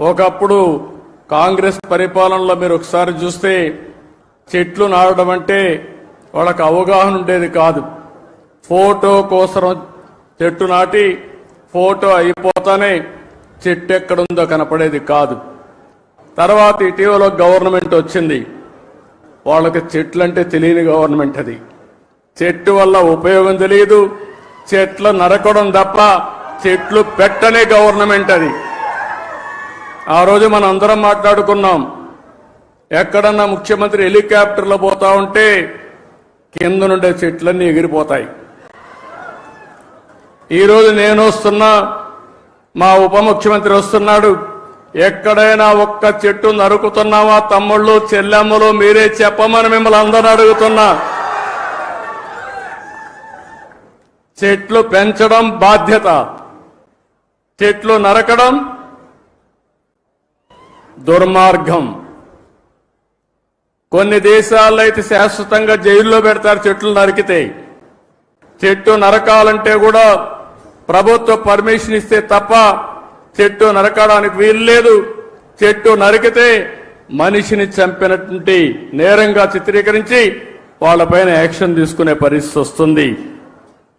ఒకప్పుడు కాంగ్రెస్ పరిపాలనలో మీరు ఒకసారి చూస్తే చెట్లు నాటడం అంటే వాళ్ళకి అవగాహన ఉండేది కాదు. ఫోటో కోసం చెట్టు నాటి ఫోటో అయిపోతానే చెట్టు ఎక్కడుందో కనపడేది కాదు. తర్వాత ఇటీవల గవర్నమెంట్ వచ్చింది. వాళ్ళకి చెట్లు అంటే తెలియని గవర్నమెంట్ అది. చెట్టు వల్ల ఉపయోగం తెలియదు. చెట్లు నరకడం తప్ప చెట్లు పెట్టనే గవర్నమెంట్ అది. ఆ రోజు మనం అందరం మాట్లాడుకున్నాం. ఎక్కడన్నా ముఖ్యమంత్రి హెలికాప్టర్లో పోతా ఉంటే కింద నుండే చెట్లన్నీ ఎగిరిపోతాయి. ఈరోజు నేను వస్తున్నా మా ఉప ముఖ్యమంత్రి వస్తున్నాడు. ఎక్కడైనా ఒక్క చెట్టు నరుకుతున్నావా తమ్ముళ్ళు చెల్లెమ్మలు మీరే చెప్పమని మిమ్మల్ని అందరూ అడుగుతున్నా. చెట్లు పెంచడం బాధ్యత. చెట్లు నరకడం దుర్మార్గం. కొన్ని దేశాల్లో అయితే శాశ్వతంగా జైల్లో పెడతారు చెట్లు నరికితే. చెట్టు నరకాలంటే కూడా ప్రభుత్వ పర్మిషన్ ఇస్తే తప్ప చెట్టు నరకడానికి వీలు లేదు చెట్టు నరికితే మనిషిని చంపినటువంటి నేరంగా చిత్రీకరించి వాళ్ళపైన యాక్షన్ తీసుకునే పరిస్థితి వస్తుంది.